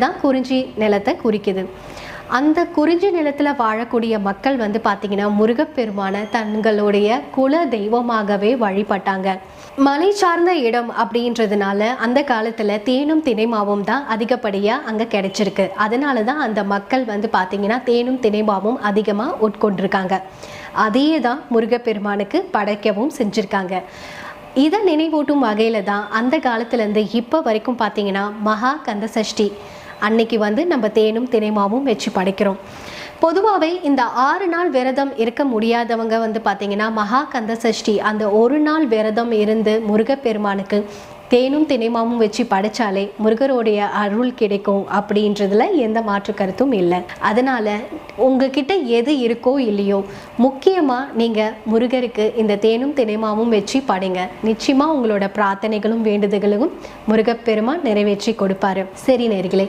தான் குறிஞ்சி நிலத்தை குறிக்குது. அந்த குறிஞ்சி நிலத்தில் வாழக்கூடிய மக்கள் வந்து பார்த்திங்கன்னா முருகப்பெருமான தங்களுடைய குல தெய்வமாகவே வழிபட்டாங்க. மலை சார்ந்த இடம் அப்படின்றதுனால அந்த காலத்தில் தேனும் தினைமாவும் தான் அதிகப்படியாக அங்கே கிடைச்சிருக்கு. அதனால தான் அந்த மக்கள் வந்து பார்த்திங்கன்னா தேனும் தினைமாவும் அதிகமாக உட்கொண்டிருக்காங்க. அதையே தான் முருகப்பெருமானுக்கு படைக்கவும் செஞ்சுருக்காங்க. இதை நினைவூட்டும் வகையில் தான் அந்த காலத்துலேருந்து இப்போ வரைக்கும் பார்த்தீங்கன்னா மகா கந்த சஷ்டி அன்னைக்கு வந்து நம்ம தேனும் தினைமாவும் வச்சு படைக்கிறோம். பொதுவாகவே இந்த ஆறு நாள் விரதம் இருக்க முடியாதவங்க வந்து பார்த்தீங்கன்னா மகா கந்த சஷ்டி அந்த ஒரு நாள் விரதம் இருந்து முருகப்பெருமானுக்கு தேனும் தினைமாவும் வச்சு படைச்சாலே முருகருடைய அருள் கிடைக்கும் அப்படின்றதுல எந்த மாற்று கருத்தும் இல்லை. அதனால உங்ககிட்ட எது இருக்கோ இல்லையோ முக்கியமாக நீங்கள் முருகருக்கு இந்த தேனும் தினைமாவும் வச்சு படைங்க. நிச்சயமாக உங்களோட பிரார்த்தனைகளும் வேண்டுதல்களும் முருகப்பெருமான் நிறைவேற்றி கொடுப்பாரு. சரி நேர்களே